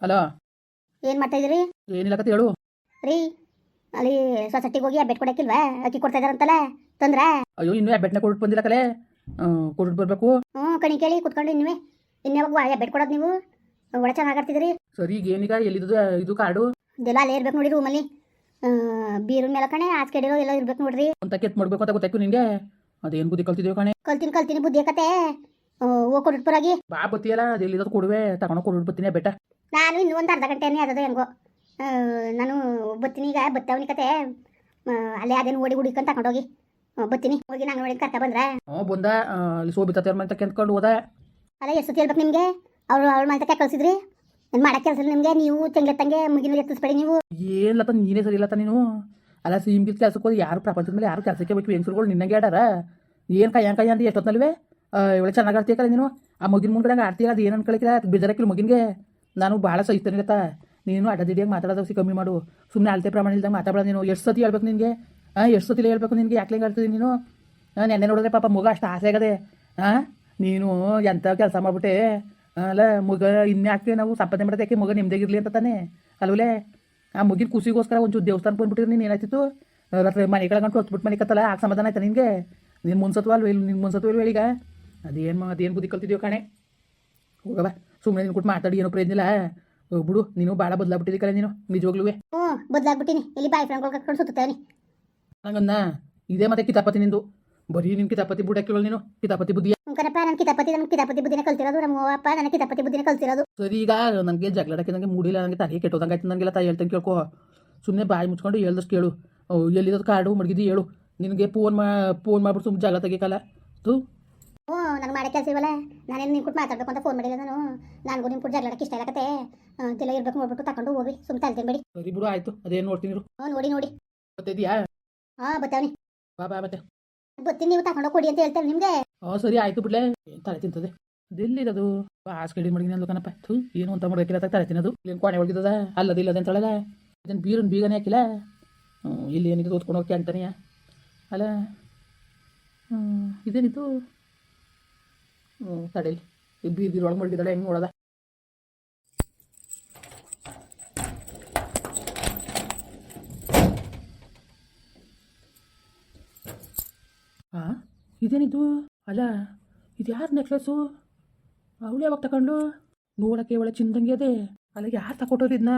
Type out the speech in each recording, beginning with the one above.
Hello ಏನ್ ಮಾಡ್ತಾ ಇದೀರಿ ಏನಿಲ್ಲ ಕತೆ ಹೇಳು ರೀ ಅಲ್ಲಿ ಸೊಸೈಟಿಗೆ ಹೋಗಿ ಬೆಟ್ ಕೊಡಕ್ಕಿಲ್ವಾ ಅಕ್ಕಿ ಕೊಡ್ತಾ ಇದಾರಂತಲ್ಲ ತಂದ್ರ ಅಯ್ಯೋ ಇನ್ನೂ ಬೆಟ್ನ ಕೊಟ್ಟು ಬಂದಿಲ್ಲ ಕಲೆ ಕೊಟ್ಟು ಬರ್ಬೇಕು ಹ್ಞೂ ಕಣಿ ಕೇಳಿ ಕುತ್ಕೊಂಡು ಇನ್ನುವೆ ಇನ್ಯಾವಾಗ ಬೆಟ್ ಕೊಡೋದು ನೀವು ಒಳ್ಳೆ ಚೆನ್ನಾಗಿ ಆಡ್ತಿದ್ದೀರಿ ಸರಿ ಈಗ ಏನೀಗ ಎಲ್ಲಿದ್ದು ಇದು ಕಾರ್ಡು ಇದೆಲ್ಲ ಅಲ್ಲೇ ಇರ್ಬೇಕು ನೋಡಿ ರೂಮಲ್ಲಿ ಬೀರು ಮೇಲೆ ಕಣೆ ಆಚೆ ಕಡೆ ಎಲ್ಲ ಇರ್ಬೇಕು ನೋಡ್ರಿ ಅಂತ ಕೆತ್ ಮಾಡ್ಬೇಕು ಅಂತ ಗೊತ್ತಾಯ್ತು ನಿಂಗೆ ಅದೇನು ಬುದ್ಧಿ ಕಲ್ತಿದ್ದೀವಿ ಕಣೆ ಕಲ್ತೀನಿ ಕಲ್ತೀನಿ ಬುದ್ಧಿ ಕತೆ ಹೋಗಿ ಕೊಟ್ಟು ಬರಾಗಿ ಬಾ ಬತ್ತಿಯಲ್ಲ ಅದು ಎಲ್ಲಿದ್ದು ಕೊಡುವೆ ತಗೊಂಡು ಕೊಟ್ಟು ಬರ್ತೀನಿ ಬೇಟ ನಾನು ಇನ್ನೂ ಒಂದು ಅರ್ಧ ಗಂಟೆನೇ ಅದದು ಹೆಂಗೋ. ನಾನು ಬತ್ತೀನಿ ಈಗ ಬತ್ತವನಿ ಕತೆ. ಅಲ್ಲೇ ಅದೇನು ಓಡಿ ಹುಡಿಕೊಂಡು ತಗೊಂಡೋಗಿ ಬತ್ತೀನಿ. ಹೋಗಿ ನಾನು ನೋಡಿ ಕರ್ತ ಬಂದ್ರೆ. ಹ್ಞೂ ಬಂದ. ಅಲ್ಲಿ ಸೋಬಿ ತತ್ತರ ಮನೆ ಕೆಂತ್ಕೊಂಡು ಹೋದ. ಅಲ್ಲ ಎಷ್ಟು ಹೇಳ್ಬೇಕು ನಿಮಗೆ? ಅವ್ರು ಅವ್ರ ಮನೆ ಕಳ್ಸಿದ್ರಿ. ಏನು ಮಾಡಕ್ಕೆ ಕೆಲಸ ನಿಮಗೆ? ನೀವು ತಂಗೆ ಮುಗಿನ ಎತ್ತಿಸ್ಬೇಡಿ ನೀವು. ಏನ್ಲತ್ತ ನೀನೇ ಸರಿ ಇಲ್ಲತ್ತ ನೀನು. ಅಲ್ಲ ಸಿಮ್ ಕೆಲ್ಸಕ್ಕೆ ಹೋಗಿ ಯಾರು ಪ್ರಪಂಚದ ಮೇಲೆ ಯಾರು ಕೆಲಸಕ್ಕೆ ಬೇಕು? ಹೆಂಗಸರುಗಳು ನಿನ್ನಂಗೆ ಆಡಾರ ಏನು ಕೈ ಕೈ ಅಂತ ಎಷ್ಟೊತ್ತಲ್ವೇ ಇವಳೆ ಚೆನ್ನಾಗಿ ಆಡ್ತೀಯಲ್ಲ ನೀನು? ಆ ಮಗಿನ ಮುಂದ್ಗಡೆ ಆಡ್ತೀಯಲ್ಲ, ಅದು ಏನು ಅನ್ಕೊಳಕಿಲ್ಲ ಬಿದ್ದರಕ್ಕಿಲ್ಲ ಮಗಿನ್ಗೆ ನಾನು ಭಾಳ ಸಹಿತಾನಿರತ್ತ ನೀನು ಅಡ್ಡದಿಡಿಯಾಗಿ ಮಾತಾಡೋದು ಸಿ ಕಮ್ಮಿ ಮಾಡು. ಸುಮ್ಮನೆ ಅಳತೆ ಪ್ರಮಾಣ ಇಲ್ದಂಗೆ ಮಾತಾಡೋದು ನೀನು. ಎಷ್ಟು ಸತಿ ಹೇಳ್ಬೇಕು ನಿನಗೆ? ಹಾಂ ಎಷ್ಟು ಸತಿ ಹೇಳ್ಬೇಕು ನಿನಗೆ? ಯಾಕೆ ಆಡ್ತಿದ್ದೀನಿ ನೀನು? ನೆನ್ನೆ ನೋಡಿದ್ರೆ ಪಾಪ ಮಗ ಅಷ್ಟು ಆಸೆ ಆಗದೆ. ಹಾಂ ನೀನು ಎಂಥ ಕೆಲಸ ಮಾಡ್ಬಿಟ್ಟೆ? ಅಲ್ಲ, ಮಗ ಇನ್ಯಾಕೆ ನಾವು. ಸಂಪಾದನೆ ಮಾಡೋದು ಯಾಕೆ? ಮಗ ನಿಮ್ದಾಗಿರಲಿ ಅಂತ ತಾನೆ. ಅಲ್ವಲೇ ಆ ಮುಗಿನ ಖುಷಿಗೋಸ್ಕರ ಒಂಚೂರು ದೇವಸ್ಥಾನ ಬಂದ್ಬಿಟ್ಟಿರಿ ನೀನು ಏನಾಯ್ತಿತ್ತು? ರಾತ್ರಿ ಮನೆ ಕೆಳಗಂಟು ಹೊತ್ಬಿಟ್ಟು ಮನೆ ಕತ್ತಲ್ಲ ಆಗ ಸಮಾಧಾನ ಆಯ್ತಾ ನಿನಗೆ? ನೀನು ಮುನ್ಸತ್ವ ಅಲ್ವ? ಇಲ್ಲಿ ನಿನ್ನ ಮುನ್ಸತ್ವ ಇಲ್ವ ಈಗ? ಅದೇನು ಅದೇನು ಬುದ್ಧಿ ಕಲ್ತಿದ್ಯೋ ಕಾಣೆ? ಹೋಗವ ಸುಮ್ಮನೆ ನಿನ್ ಕೊಟ್ಟು ಮಾತಾಡಿ ಏನೋ ಪ್ರಯೋಜನ ಇಲ್ಲ. ಬಿಡು ನೀನು ಭಾಳ ಬದಲಾಗ್ಬಿಟ್ಟಿದ್ದಿ ಕಣೆ ನೀನು ನಿಜವಾಗ್ಲೂ ಹ್ಞೂ ಬದಲಾಗ್ಬಿಟ್ಟಿನಿ. ಇಲ್ಲಿ ಬಾಯ್ ಫ್ರೆಂಡ್ಗಳು ಕರ್ಕೊಂಡು ಸುತ್ತಾನೆ ನಂಗನ್ನ ಇದೇ ಮತ್ತೆ ಕಿತಾಪತಿ ನಿಂದು. ಬರೀ ನಿನ್ ಕಿತಾಪತಿ ಬುಡಕ್ಕಿವಳು ನೀನು ಕಿತಾಪತಿ ಬುದ್ಧಿ ಕರಪ್ಪ ನನ್ನ ಕಿತಾಪತಿ ನನ್ನ ಕಿತಾಪತಿ ಬುದ್ಧಿನ ಕಲ್ತಿರೋದು ನಮ್ಮ ಅಪ್ಪ ನನ್ನ ಕಿತಾಪತಿ ಬುದ್ಧಿನ ಕಲ್ತಿರೋದು. ಸರಿ ಈಗ ನನಗೆ ಜಗಳಕ್ಕೆ ನನಗೆ ಮೂಡಿಲ್ಲ ನನಗೆ ತಲೆ ಕೆಟ್ಟೋದಂಗೆ ಆಯ್ತು ನನಗೆಲ್ಲ ತಾಯಿ ಹೇಳ್ತಂಗೆ ಕೇಳ್ಕೊ. ಸುಮ್ಮನೆ ಬಾಯಿ ಮುಚ್ಕೊಂಡು ಹೇಳ್ದಷ್ಟು ಕೇಳು. ಓ ಎಲ್ಲಿರೋದು ಕಾಡು ಮಡಗಿದ್ದು ಹೇಳು. ನಿನಗೆ ಫೋನ್ ಮಾ ಫೋನ್ ಮಾಡ್ಬಿಟ್ಟು ಸುಮ್ಮನೆ ಜಗಳ ತೆಗಿಕಲ್ಲ ತು. ಹ್ಞೂ ನಂಗೆ ಮಾಡೋ ಕೆಲಸ ಇವಲ್ಲ. ನಾನೇನು ನಿಮ್ಮ ಕೊಟ್ಟು ಮಾತಾಡ್ಬೇಕು ಅಂತ ಫೋನ್ ಮಾಡಿಲ್ಲ ನಾನು. ನನಗೂ ನಿಮ್ಮ ಕೊಟ್ಟು ಜಗಳಕ್ಕೆ ಇಷ್ಟ ಆಗತ್ತೆ ಅಂತೆಲ್ಲ ಇರ್ಬೇಕು ನೋಡ್ಬಿಟ್ಟು ತಗೊಂಡು ಹೋಗಿ ಸುಮ್ಮನೆ ಬೇಡಿ ಸರಿ ಬಿಡು ಆಯಿತು. ಅದೇನು ನೋಡ್ತೀನಿ ಹಾಂ ಹ್ಞೂ ನೋಡಿ ನೋಡಿ. ಗೊತ್ತಿದ್ಯಾ ಹಾಂ ಬತ್ತಾವನಿ. ಬಾ ಬಾ ಮತ್ತೆ ಬತ್ತೀನಿ ನೀವು ತಗೊಂಡು ಕೊಡಿ ಅಂತ ಹೇಳ್ತಾರೆ ನಿಮಗೆ. ಹಾಂ ಸರಿ ಆಯಿತು ಬಿಡ್ಲೆ. ಏನು ತಲೆ ತಿಂತದೆ? ಅದೆಲ್ಲಿರೋದು ಬಾಸ್ ಕಡಿ ಮಡಗಿನ ಅಂದ್ಲು ಕಣಪ್ಪ. ಥೂ ಏನು ಅಂತ ಮಡಕಿಲ್ಲ ತಲೆ ತಿನ್ನೋದು. ಏನು ಕೊನೆ ಅಲ್ಲದಿಲ್ಲ ಅಲ್ಲದಿಲ್ಲದೆ ಅಂತಳಲ್ಲ ಇದನ್ನು ಬೀರನ್ ಬೀಗನೇ ಹಾಕಿಲ್ಲ? ಹ್ಞೂ ಇಲ್ಲಿ ಏನಿದೆ ಓದ್ಕೊಂಡು ಹೋಗ್ತೀಯ ಅಂತಾನೆಯ? ಅಲ್ಲ ಹ್ಞೂ ಇದೇನಿದು? ಹ್ಞೂ ತಡೀಲಿ ಈ ಬೀರ್ ಬೀರ್ ಒಳಗೆ ಮಡಗಿದ್ದಾಳೆ ಹೆಂಗೆ ನೋಡೋದ? ಹಾಂ ಇದೇನಿದು? ಅಲ್ಲ, ಇದು ಯಾರು ನೆಕ್ಲೆಸ್ಸು ಅವಳು ಯಾವಾಗ ತಗೊಂಡು ನೋಡೋಕ್ಕೆ ಒಳ್ಳೆ ಚಿಂದಂಗೆ ಅದೇ ಅಲ್ಲ ಯಾರು ತಗೊಟ್ಟೋರು ಇದನ್ನ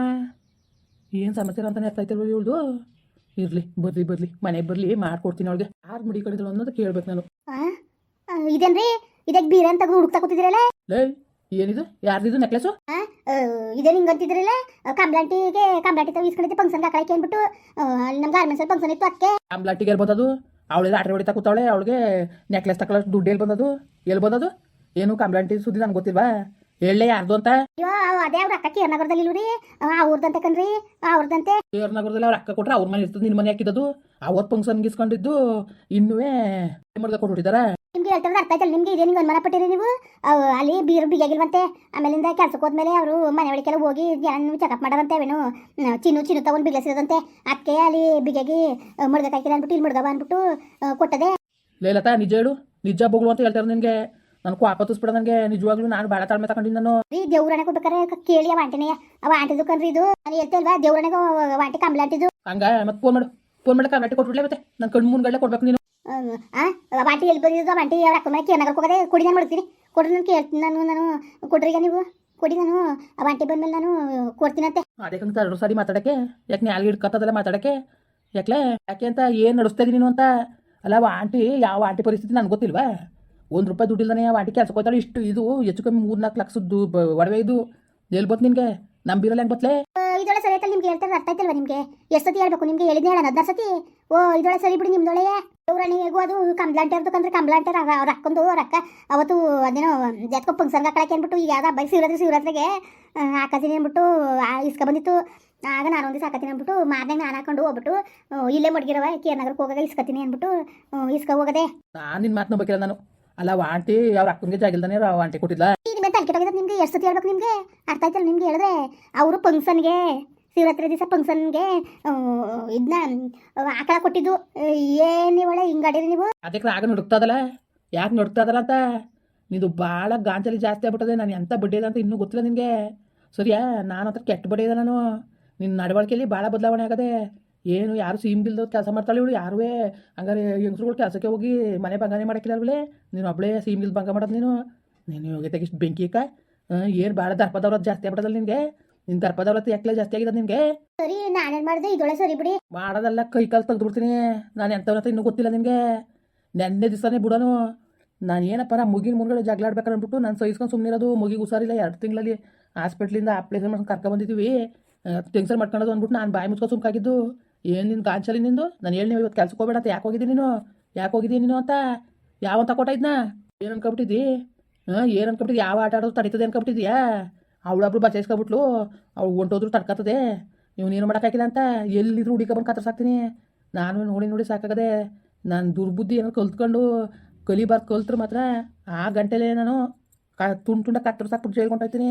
ಏನು ಸಮಾಚಾರ ಅಂತಾನೆ ಅರ್ಥ ಆಯ್ತಲ್ವ ಇರಲಿ, ಬರ್ಲಿ ಬರ್ಲಿ. ಮನೆಗೆ ಬರಲಿ, ಮಾಡ್ಕೊಡ್ತೀನಿ ಅವಳಿಗೆ. ಯಾರು ಮುಡಿ ಕಡಿದ್ರು ಅನ್ನೋದು ಕೇಳ್ಬೇಕು ನಾನು. ಇದೇನ್ರಿ? ಇದಕ್ಕೆ ಬೀರ ಅಂತ ಹುಡುಕ್ತಾ ಕೂತಿದ್ರಲ್ಲ? ಲೇ ಏನಿದು? ಯಾರ್ದಿದು ನೆಕ್ಲೆಸ್ ಇದೇ ನಿಂಗೆ ಅಂತಿದ್ರಲ್ಲ? ಕಂಬ್ಲಾಂಟಿಗೆ ಕಂಬ್ಲಾಂಟಿ ತಾವು ಇಸ್ಕೊಂಡಿದ್ದೆ ಫಂಕ್ಷನ್ ಹಾಕಕ್ಕೆ ಅಂದ್ಬಿಟ್ಟು ನಮ್ಮ ಗಾರ್ಮೆಂಟ್ಸಲ್ಲಿ ಫಂಕ್ಷನ್ ಇತ್ತು ಅದಕ್ಕೆ. ಕಂಬ್ಲಾಂಟಿಗೆ ಎಲ್ಲಿ ಬಂದದು? ಅವಳೆಲ್ಲ ಆಟ ಹೊಡಿತಾ ಕೂತಾವಳೆ ಅವಳಿಗೆ ನೆಕ್ಲೆಸ್ ತಗೊಳ್ಳೋಷ್ಟು ದುಡ್ಡು ಎಲ್ಲಿ ಬಂದದು? ಎಲ್ಲಿ ಬಂದದು? ಏನು ಕಂಬ್ಲಾಂಟಿ ಸುದ್ದಿ ನನಗೆ ಗೊತ್ತಿಲ್ವಾ? ಹೇಳಲೇ ಯಾರ್ದು ಅಂತ? ಅಯ್ಯೋ ಅದೇ ಅವ್ರ ಅಕ್ಕ ಕೇರ್ನಗರದಲ್ಲಿ ಇಲ್ರಿ. ಅವ್ರದಂತೆ ಕಣ್ರಿ ಅವ್ರದಂತೆ. ಕೇರ್ನಗರದಲ್ಲಿ ಅವ್ರ ಅಕ್ಕ ಕೊಟ್ರೆ ಅವ್ರ ಮನೆ ಇರ್ತದೆ ನಿನ್ನ ಮನೆ ಹಾಕಿದ್ದು ಅವತ್ತು ಫಂಕ್ಷನ್ ಗಿಸ್ಕೊಂಡಿದ್ದು ಇನ್ನೂ ಕೊಟ್ಟು ಕೊಟ್ಬಿಟ್ಟಿದಾರ. ನಿಮ್ಗೆ ಹೇಳ್ತಾರೆ ಅರ್ಥ ಆಯ್ತಲ್ಲ? ನಿಮಗೆ ಇದೇ ನಿಮ್ಗೆ ಅನುಮಾನ ಪಟ್ಟಿರಿ ನೀವು ಅಲ್ಲಿ ಬೀರು ಬಿಗಿಯಾಗಿಲ್ವಂತೆ ಆಮೇಲಿಂದ ಕೆಲ್ಸಕ್ಕೆ ಹೋದ್ಮೇಲೆ ಅವರು ಮನೆ ಒಳಗೆಲ್ಲ ಹೋಗಿ ಜನ ಚೆಕಪ್ ಮಾಡೋದಂತೆ ಅವೇನು. ಚಿನ್ನು ಚಿನ್ನು ತಗೊಂಡು ಬಿಗ್ಲಸಿದಂತೆ ಅದಕ್ಕೆ ಅಲ್ಲಿ ಬಿಗಿಯಾಗಿ ಮುಡ್ಗಕ್ಕಾಕಿಲ್ಲ ಅಂದ್ಬಿಟ್ಟು ಇಲ್ಲಿ ಮುಡ್ಗವ ಅಂದ್ಬಿಟ್ಟು ಕೊಟ್ಟದೆ. ಲೇಲತ ನಿಜ ಹೇಳು. ನಿಜ ಬೊಗಳು ಅಂತ ಹೇಳ್ತಾರೆ ನಿನಗೆ. ನನಗೆ ವಾಪತ್ತಿಸ್ಬಿಡ ನನಗೆ. ನಿಜವಾಗ್ಲೂ ನಾನು ಭಾಳ ತಾಳ್ಮೆ ತಗೊಂಡಿದ್ದು ನಾನು. ರೀ ದೇವ್ರಣೆ ಕೊಡ್ಬೇಕಾರೆ ಕೇಳಿ ಅವ ಆಂಟಿನೇ. ಅವ ಆಂಟಿದು ಕಣ್ರಿ ಇದು. ನಾನು ಹೇಳ್ತಾ ಇಲ್ವಾ ದೇವ್ರಣೆಗೆ ಆಂಟಿ ಕಂಬ್ಲಾಂಟಿದು ಹಂಗ ಮತ್ತೆ ಫೋನ್ ಮಾಡು. ಫೋನ್ ಮಾಡಿ ಕಾಮೆಂಟ್ ಕೊಟ್ಬಿಡ್ಲೇ ಮತ್ತೆ. ನನ್ನ ಕಣ್ಣು ಮುಂದ್ಗಡೆ ಕೊಡ್ಬೇಕು ನೀನು. ಆಂಟಿ ಎಲ್ಲಿ ಬಂದಿದ್ದು? ಆಂಟಿ ಅವ್ರ ಅಕ್ಕ ಮನೆ ಕೇರ್ನಗರಕ್ಕೆ ಹೋಗದೆ ಕೊಡಿ ನಾನು ಮಾಡ್ತೀನಿ ಕೊಡ್ರಿ ನಾನು ಕೇಳ್ತೀನಿ ನಾನು ನಾನು ಕೊಡ್ರಿಗ ನೀವು. ಕೊಡಿ ನಾನು. ಆ ಆಂಟಿ ಬಂದ್ಮೇಲೆ ನಾನು ಕೊಡ್ತೀನಂತೆ ಅದಕ್ಕೆ ಎರಡು ಸಾರಿ ಮಾತಾಡಕ್ಕೆ. ಯಾಕೆ ನಾಲ್ಗೆ ಹಿಡ್ಕೊತದಲ್ಲ ಮಾತಾಡಕ್ಕೆ? ಯಾಕೆ ಯಾಕೆ ಅಂತ ಏನು ನಡೆಸ್ತಾ ನೀನು ಅಂತ? ಅಲ್ಲ, ಅವ ಆಂಟಿ, ಯಾವ ಆಂಟಿ ಪರಿಸ್ಥಿತಿ ನನಗೆ ಗೊತ್ತಿಲ್ವಾ? ಒಂದು ರೂಪಾಯಿ ದುಡ್ಡಿಲ್ಲದೇ ಆ ಆಂಟಿ ಕೆಲ್ಸಕ್ಕೆ ಹೋಗ್ತಾಳೆ. ಇಷ್ಟು ಇದು, ಹೆಚ್ಚು ಕಮ್ಮಿ ಮೂರು ನಾಲ್ಕು ಲಕ್ಷದ್ದು ಒಡವೆ ಇದು. ಎಲ್ಲಿ ಬತ್ತು ನಂಬಿರಲ್ಲ ಹೆಂಗ್ ಬತ್ಲೆ ಇದೊಳೆ ಸರಿ ಆಯ್ತಲ್ಲ ನಿಮ್ಗೆ ಹೇಳ್ತಾರೆ ಅರ್ಥ ಆಯ್ತಲ್ವಾ ನಿಮ್ಗೆ? ಎಷ್ಟು ಸತಿ ಹೇಳ್ಬೇಕು ನಿಮ್ಗೆ? ಹೇಳಿದ್ನೆ ಹೇಳೋಣ ಹದಿನಾರು ಸತಿ? ಓ ಇದೊಳೆ ಸರಿ ಬಿಡಿ ನಿಮ್ದೊಳೆ ಹೇಗೂ ಅದು ಕಂಬ್ಲಾಂಟರ್ ಅಂತಂದ್ರೆ ಕಂಬ್ಲಾಂಟೇರ್ ಅವ್ರ ಹಾಕೊಂಡು ಅವ್ರ ಅಕ್ಕ ಅವತ್ತು ಅದೇನೋ ಜಾತ್ಕೊ ಪಂಕ್ಸರ್ ಹಾಕೊಳಕ್ಕೆ ಅಂದ್ಬಿಟ್ಟು ಈಗ ಯಾವ್ದು ಬೈಕ್ ಶಿವರಾತ್ರಿ ಶಿವರಾತ್ರಿಗೆ ಹಾಕತೀನಿ ಅಂದ್ಬಿಟ್ಟು ಆ, ಇಸ್ಕ ಬಂದಿತ್ತು. ಆಗ ನಾನು ಒಂದು ದಿವಸ ಹಾಕತೀನಿ ಅಂದ್ಬಿಟ್ಟು ಮಾರ್ನಾಗ ನಾನು ಹಾಕೊಂಡು ಹೋಗ್ಬಿಟ್ಟು ಇಲ್ಲೇ ಮಡ್ಗಿರವ ಕೇರ್ನಗರಕ್ಕೆ ಹೋಗಾಗ ಇಸ್ಕತೀನಿ ಅಂದ್ಬಿಟ್ಟು ಇಸ್ಕ ಹೋಗದೆ. ನಾನು ನಿನ್ನ ಮಾತು ನಂಬಕ್ಕಿಲ್ಲ ನಾನು. ಅಲ್ಲ ಅವ ಆಂಟಿ ಅವ್ರ ಅಕ್ಕನಿಗೆ ಜಾಗಿಲ್ದಾನೆ ಆ ಆಂಟಿ ಕೊಟ್ಟಿಲ್ಲ ನಿಮ್ಗೆ ಎಷ್ಟು ಸತಿ ಹೇಳ್ಬೇಕು ನಿಮ್ಗೆ? ಅರ್ಥ ಆಯ್ತಲ್ಲ ನಿಮ್ಗೆ ಹೇಳಿದ್ರೆ? ಅವರು ಫಂಕ್ಷನ್ಗೆ ಶಿವರಾತ್ರಿ ದಿವಸ ಫಂಕ್ಷನ್ಗೆ ಇದನ್ನ ಆಕಳ ಕೊಟ್ಟಿದ್ದು. ಏನು ಒಳ್ಳೆ ಹಿಂಗಾಡಿರಿ ನೀವು? ಅದಕ್ಕೆ ಆಗ ನುಡುಕ್ತದಲ್ಲ ಯಾಕೆ ನಡುಕ್ತದಲ್ಲ ಅಂತ? ನಿಂದು ಭಾಳ ಗಾಂಜಲಿ ಜಾಸ್ತಿ ಆಗ್ಬಿಟ್ಟದೆ. ನಾನು ಎಂಥ ಬಡ್ಡಿ ಇದೆ ಅಂತ ಇನ್ನೂ ಗೊತ್ತಿಲ್ಲ ನಿನಗೆ. ಸರಿಯಾ? ನಾನು ಹತ್ರ ಕೆಟ್ಟ ಬಡ್ಡಿ ಇದೆ ನಾನು. ನಿನ್ನ ನಡವಳಿಕೆಯಲ್ಲಿ ಭಾಳ ಬದಲಾವಣೆ ಆಗದೆ. ಏನು ಯಾರು ಸೀಮ್ಗಿಲ್ದವ್ರು ಕೆಲಸ ಮಾಡ್ತಾಳೆ ಇವಳು ಯಾರೂ ಹಂಗಾರೆ ಹೆಂಗಸ್ರುಗಳು ಕೆಲಸಕ್ಕೆ ಹೋಗಿ ಮನೆ ಬಂಗಾನೆ ಮಾಡೋಕ್ಕಿಲ್ಲವಳೆ ನೀನು ಒಬ್ಬಳೇ ಸೀಮ್ಗಿಲ್ ಬಂಗಾ ಮಾಡೋದು ನೀನು. ನೀನು ಹೋಗಿದ್ದಾಗ ಇಷ್ಟು ಬೆಂಕಿ ಅಕ್ಕ. ಏನು ಭಾಳ ದರ್ಪದವ್ರದ್ದು ಜಾಸ್ತಿ ಆಗ್ಬಿಟ್ಟದಲ್ಲ ನಿನಗೆ. ನಿನ್ನ ದರ್ಪದವ್ರ ಯಾಕೆ ಜಾಸ್ತಿ ಆಗಿದೆ ನಿನಗೆ? ಸರಿ ನಾನೇನ್ ಮಾಡಿದೆ? ಇದೊಳೆ ಸರಿ ಬಿಡಿ. ಮಾಡೋದಲ್ಲ ಕೈ ಕಾಲು ತೆಗೆದ್ಬಿಡ್ತೀನಿ. ನಾನು ಎಂಥವ್ರ ಇನ್ನೂ ಗೊತ್ತಿಲ್ಲ ನಿನಗೆ. ನೆನ್ನೆ ದಿವಸನೇ ಬಿಡೋನು. ನಾನು ಏನಪ್ಪ ನಾ ಮುಗಿನ ಮುಂದ್ಗಡೆ ಜಗಳ ನಾನು ಸಹಿಸ್ಕೊಂಡು ಸುಮ್ಮನಿರೋದು ಮುಗಿಗೆ ಹುಷಾರಿಲ್ಲ ಎರಡು ತಿಂಗಳಲ್ಲಿ ಹಾಸ್ಪಿಟ್ಲಿಂದ ಅಪ್ಲೇಸನ್ ಮಾಡ್ಕೊಂಡು ಕರ್ಕೊಂಬಂದಿದ್ದೀವಿ ಟೆನ್ಷನ್ ಮಾಡ್ಕೊಳ್ಳೋದು ಅಂದ್ಬಿಟ್ಟು ನಾನು ಬಾಯಿ ಮುಚ್ಕೊಂಡು ಸುಮ್ಕಾಗಿದ್ದು. ಏನು ನಿನ್ನ ಗಾಂಚಲಿ ನಿಂದು? ನಾನು ಹೇಳಿ ನೀವು ಇವತ್ತು ಕೆಲ್ಸಕ್ಕೆ ಹೋಗ್ಬೇಡ ಅಂತ ಯಾಕೆ ಹೋಗಿದ್ದೀನಿ ನೀನು? ಯಾಕೆ ಹೋಗಿದ್ದೀನಿ ನೀನು ಅಂತ? ಯಾವ ಯಾವಂತ ಕೊಟ್ಟಾಯ್ದನ ಏನು ಅನ್ಕೊಬಿಟ್ಟಿದ್ದಿ? ಹಾಂ, ಏನು ಅನ್ಕೊಬಿಟ್ಟಿದ್ದಿ? ಯಾವ ಆಟ ಆಡೋದು ತಡೀತದೆ ಅನ್ಕೊಬಿಟ್ಟಿದ್ಯಾ? ಅವಳೊಬ್ರು ಬಚಾಯಿಸ್ಕೊಬಿಟ್ಲು ಅವ್ಳು ಹೊಂಟೋದ್ರು ತಡ್ಕತ್ತದೆ. ನೀವು ನೀನು ಮಾಡೋಕ್ಕಾಗಿಲ್ಲ ಅಂತ. ಎಲ್ಲಿದ್ರು ಹುಡುಕ ಬಂದು ಕತ್ತರ್ಸಾಕ್ತೀನಿ ನಾನು ನೋಡಿ ನೋಡಿ ಸಾಕಾಗದೆ. ನಾನು ದುರ್ಬುದ್ಧಿ ಏನೋ ಕಲ್ತ್ಕೊಂಡು ಕಲಿಬಾರ್ದು ಕಲ್ತ್ರು ಮಾತ್ರ ಆ ಗಂಟೆಲೇ ನಾನು ಕ ತುಂಡು ತುಂಡ ಕತ್ತರ್ಸಾಕ್ಬಿಟ್ಟು ಹೇಳ್ಕೊಂಡೋಗ್ತೀನಿ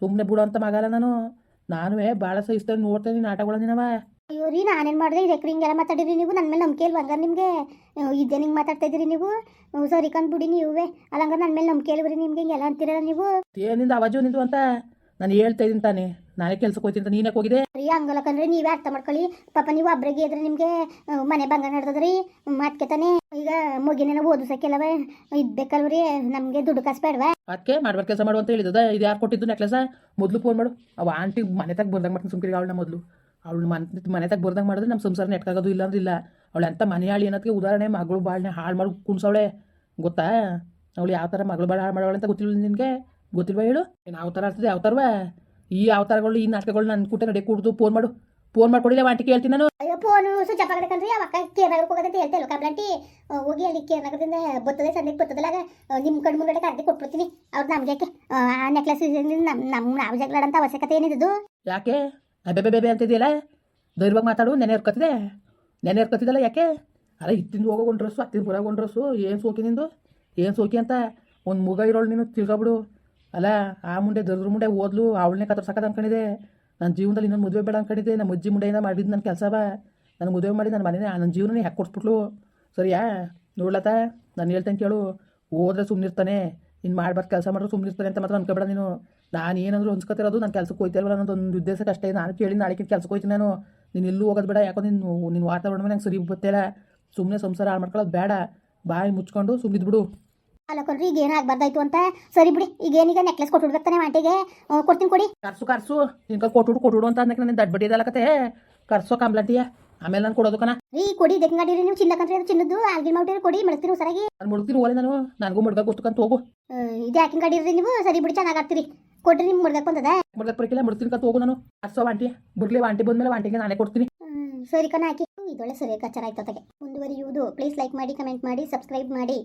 ಸುಮ್ಮನೆ ಬಿಡೋ ಅಂತ ಮಗಲ್ಲ ನಾನು. ನಾನುವೇ ಭಾಳ ಸಹಿಸ್ತೇನೆ ನೋಡ್ತೇನೆ ನೀನು ಆಟಗಳನ್ನ ನೀನವ. ಅಯ್ಯೋ ರೀ ನಾನೇನು ಮಾಡಿದೆ? ಇದಕ್ಕೆ ಹಿಂಗೆಲ್ಲ ಮಾತಾಡಿರಿ ನೀವು? ನನ್ನ ಮೇಲೆ ನಂಬಿಕೆ ಇಲ್ವ ಹಂಗಾರೆ ನಿಮಗೆ? ಇದೇ ಹಿಂಗೆ ಮಾತಾಡ್ತಾ ಇದ್ದೀರಿ ನೀವು? ಸರಿ ಕಂದ್ಬಿಡಿ ನೀವೇ. ಅಲ್ಲ ಹಂಗಾರೆ ನನ್ನ ಮೇಲೆ ನಂಬಿಕೆ ಇಲ್ವರಿ ನಿಮ್ಗೆ? ಹಿಂಗೆಲ್ಲ ಅಂತೀರಲ್ಲ ನೀವು? ಏನಿಂದ ಅವಾಜು ನಿಂತು ಅಂತ? ನಾನು ಹೇಳ್ತಾ ಇದ್ದೀನಿ ತಾನೆ. ನಾನೇ ಕೆಲ್ಸಕ್ಕೆ ಹೋಗ್ತೀನಿ ಅಂತ ನೀನಕ್ಕೆ ಹೋಗಿದೆ ರೀ ಹಂಗಲ್ಲಕಂದ್ರೆ ನೀವೇ ಅರ್ಥ ಮಾಡ್ಕೊಳ್ಳಿ. ಪಾಪ ನೀವು ಒಬ್ರಿಗೆ ಇದ್ರೆ ನಿಮಗೆ ಮನೆ ಬಂಗ ನಡ್ದದ್ರಿ ಮಾತ್ಕೆ ತಾನೆ ಈಗ ಮುಗಿನೇನ ಓದಿಸಕ್ಕೆಲ್ಲವ. ಇದ್ಬೇಕಲ್ವ್ರಿ ನಮಗೆ ದುಡ್ಡು ಕಾಸು ಬೇಡವಾ? ಅದಕ್ಕೆ ಮಾಡ್ಬೇಕು ಕೆಲಸ ಮಾಡು ಅಂತ ಹೇಳಿದ ಇದು ಯಾರು ಕೊಟ್ಟಿದ್ದು ನೆಕ್ಲೆಸ ಮೊದಲು ಫೋನ್ ಮಾಡು. ಅವ ಆಂಟಿ ಮನೆ ತಗ ಬಂದಾಗ ಮಾಡ್ತೀನಿ ಸುಮ್ಕಿರಿ ಅವಳನ್ನ ಮೊದಲು. ಅವಳು ಮನೆ ಮನೆ ತಗ ಬರ್ದಂಗೆ ಮಾಡಿದ್ರೆ ನಮ್ಮ ಸಂಸಾರ ನೆಟ್ಕಾಗೋದು ಇಲ್ಲ ಅಂದ್ರೆ ಇಲ್ಲ. ಅವಳು ಎಂಥ ಮನೆ ಹಾಳಿ ಉದಾಹರಣೆ ಮಗಳು ಬಾಳನೆ ಹಾಳು ಮಾಡಿ ಕುಣ್ಸವಳೆ. ಗೊತ್ತಾ? ಅವಳು ಯಾವ ಥರ ಮಗಳು ಬಾಳ ಹಾಳು ಮಾಡೋಳೆ ಅಂತ ಗೊತ್ತಿಲ್ಲ ನಿನಗೆ? ಗೊತ್ತಿಲ್ವಾ ಹೇಳು? ಏನು ಯಾವ ಥರ ಆಗ್ತದೆ ಯಾವ ಥರವ ಈ ಅವತಾರಗಳು ಈ ನಾಟಕಗಳು ನನ್ನ ಕೂಟ ನಡೆ ಕೂಡ್ದು ಫೋನ್ ಮಾಡು. ಫೋನ್ ಮಾಡ್ಕೊಡಿಲ್ಲ ಆಂಟಿ ಕೇಳ್ತೀನಿ ನಾನು. ಅಯ್ಯೋ ಫೋನು ಸ್ವಿಚ್ ಆಫ್ ಆಗಬೇಕಂದ್ರೆ ಅವ ಅಕ್ಕ ಕೇರ್ನಗರಕ್ಕೆ ಹೋಗೋದಂತ ಹೇಳ್ತೇವೆ ಹೋಗಿ ಅಲ್ಲಿ ಕೇರಳದಿಂದ ಬರ್ತದೆ ಸಂದಿಗೆ ಬರ್ತದಲ್ಲ ನಿಮ್ಮ ಕಣ್ಣು ಮುಂದೆ ಕರೆದಿ ಕೊಟ್ಬಿಡ್ತೀನಿ. ಅವ್ರು ನಮ್ಗೆ ಯಾಕೆ? ಆ ನೆಕ್ಲೆಸ್ ನಮ್ಮ ನಮ್ಮ ನಾವು ಜಗಳಾಡಂತ ಅವಶ್ಯಕತೆ ಏನಿದ್ದು ಯಾಕೆ? ಬೇಬೆ ಬೇಬೆ ಅಂತಿದೆಯಲ್ಲ? ಧೈರ್ಯವಾಗಿ ಮಾತಾಡು, ನೆನೆ ಇರ್ಕೊತಿದೆ ನೆನೆ ಇರ್ಕೊತಿದ್ದಲ್ಲ ಯಾಕೆ? ಅಲ್ಲ ಇತ್ತಿಂದ ಹೋಗೋ ಒಂದು ಡ್ರೆಸ್ಸು ಹತ್ತಿರ ಹೊರಗೆ ಒಂದು ಏನು ಸೋಕಿ ನಿಂದು? ಏನು ಸೋಕಿ ಅಂತ? ಒಂದು ಮುಗ ಇರೋಳು ನೀನು, ತಿಳ್ಕೊಬಿಡು. ಅಲ್ಲ, ಆ ಮುಂಡೆ, ದರ್ದ್ರ ಮುಂಡೆ ಓದ್ಲು, ಅವಳನ್ನೇ ಕತ್ತರ್ಸಕ್ಕದ ಅನ್ಕೊಂಡಿದೆ ನನ್ನ ಜೀವನದಲ್ಲಿ ಇನ್ನೊಂದು ಮದುವೆ ಬೇಡ ಅನ್ಕೊಂಡಿದ್ದೆ. ನಮ್ಮ ಅಜ್ಜಿ ಮುಂಡೆಯಿಂದ ಮಾಡಿದ್ದು ನನ್ನ ಕೆಲಸ ಬಾ. ನಾನು ಮದುವೆ ಮಾಡಿ ನನ್ನ ಮನೇನೆ ನನ್ನ ಜೀವನನೇ ಕೊಡ್ಸ್ಬಿಟ್ಲು ಸರಿಯಾ? ನೋಡ್ಲತ್ತ ನಾನು ಹೇಳ್ತೇನೆ ಕೇಳು. ಹೋದ್ರೆ ಸುಮ್ಮನಿರ್ತಾನೆ ಇನ್ನು ಮಾಡ್ಬಾರ್ದು ಕೆಲಸ ಮಾಡಿದ್ರೆ ಇರ್ತಾರೆ ಅಂತ ಮಾತ್ರ ಅನ್ಕೋಬೇಡ ನೀನು. ನಾನು ಏನಂದ್ರು ಅನ್ಸ್ಕೊತಿರೋದು ನಾನು ಕೆಲಸಕ್ಕೆ ಹೋಯ್ತಿಲ್ವಲ್ಲ ಅನ್ನೋದು ಒಂದು ಉದ್ದೇಶಕ್ಕೆ ಅಷ್ಟೇ. ನಾನು ಕೇಳಿ ನಾಳೆ ಕೆಲಸಕ್ಕೆ ಹೋಯ್ತೀನಿ ನಾನು. ನೀನು ಎಲ್ಲೂ ಹೋಗೋದು ಬೇಡ. ಯಾಕೋ ನೀನು ನಿನ್ನ ವಾತಾವರಣ ನಂಗೆ ಸರಿ ಗೊತ್ತಿಲ್ಲ ಸುಮ್ಮನೆ ಸಂಸಾರ ಹಾಳು ಮಾಡ್ಕೊಳ್ಳೋದು ಬೇಡ. ಬಾಯಿ ಮುಚ್ಕೊಂಡು ಸುಮ್ಮನೆ ಬಿಡು ಅಲ್ಲ ಕೊಡ್ರಿ ಈಗ ಏನು ಆಗ್ಬಾರ್ದಾಯ್ತು ಅಂತ? ಸರಿ ಬಿಡಿ. ಈಗ ಏನೀಗ ನೆಕ್ಲೆಸ್ ಕೊಟ್ಟು ತಾನೆ ಆಂಟಿಗೆ. ಕೊಡ್ತೀನಿ ಕೊಡಿ. ಕರ್ಸು ಕರ್ಸು. ನಿನ್ಗೆ ಕೊಟ್ಟು ಕೊಟ್ಟು ಅಂತ ಅನ್ನಕ್ಕೆ ನನ್ನ ದಡ್ಡ ಇದಲ್ಲ ಕತೆ. ಕರ್ಸೋ ಕಂಬ್ಲಂಟಿಯ ಆಮೇಲೆ ನಾನು ಕೊಡೋದಕ್ಕನ ರೀ ಕೊಡಿ ದೆಕ್ಕಂಗಾಡಿರಿ ನೀವು ಚಿನ್ನ ಕಂತ್ರಿ ಅದು ಚಿನ್ನದ್ದು ಆಲ್ಗಿಲ್ ಮಾಡ್ತೀರಿ ಕೊಡಿ ಮಳಸ್ತೀರಿ ಸರಾಗಿ ನಾನು ಮುಡ್ತೀನಿ ಓಲೆ ನಾನು ನನಗೂ ಮುಡ್ಗ ಗೊತ್ತಕ್ಕಂತ ಹೋಗು. ಇದು ಯಾಕಿಂಗ್ ಗಾಡಿರಿ ನೀವು? ಸರಿ ಬಿಡಿ ಚೆನ್ನಾಗಿ ಆಗ್ತೀರಿ. ಕೊಡ್ರಿ ನಿಮ್ಗೆ ಮುಡ್ಗಕ್ಕೆ ಬಂದದ? ಮುಡ್ಗಕ್ಕೆ ಬರಕಿಲ್ಲ ಮುಡ್ತೀನಿ ಕತ್ ಹೋಗು ನಾನು. ಅಸ್ಸೋ ಆಂಟಿ ಬರ್ಲಿ ಆಂಟಿ ಬಂದ್ಮೇಲೆ ಆಂಟಿಗೆ ನಾನೇ ಕೊಡ್ತೀನಿ. ಸರಿ ಕಣ ಹಾಕಿ ಇದೊಳ್ಳೆ ಸರಿ ಕಚ್ಚರ ಆಯ್ತದೆ ಮುಂದುವರಿಯುವುದು. ಪ್ಲೀಸ್ ಲೈಕ್ ಮಾಡಿ ಕಮೆಂಟ್ ಮಾಡಿ ಸಬ್ಸ್ಕ್ರೈಬ್ ಮಾಡಿ.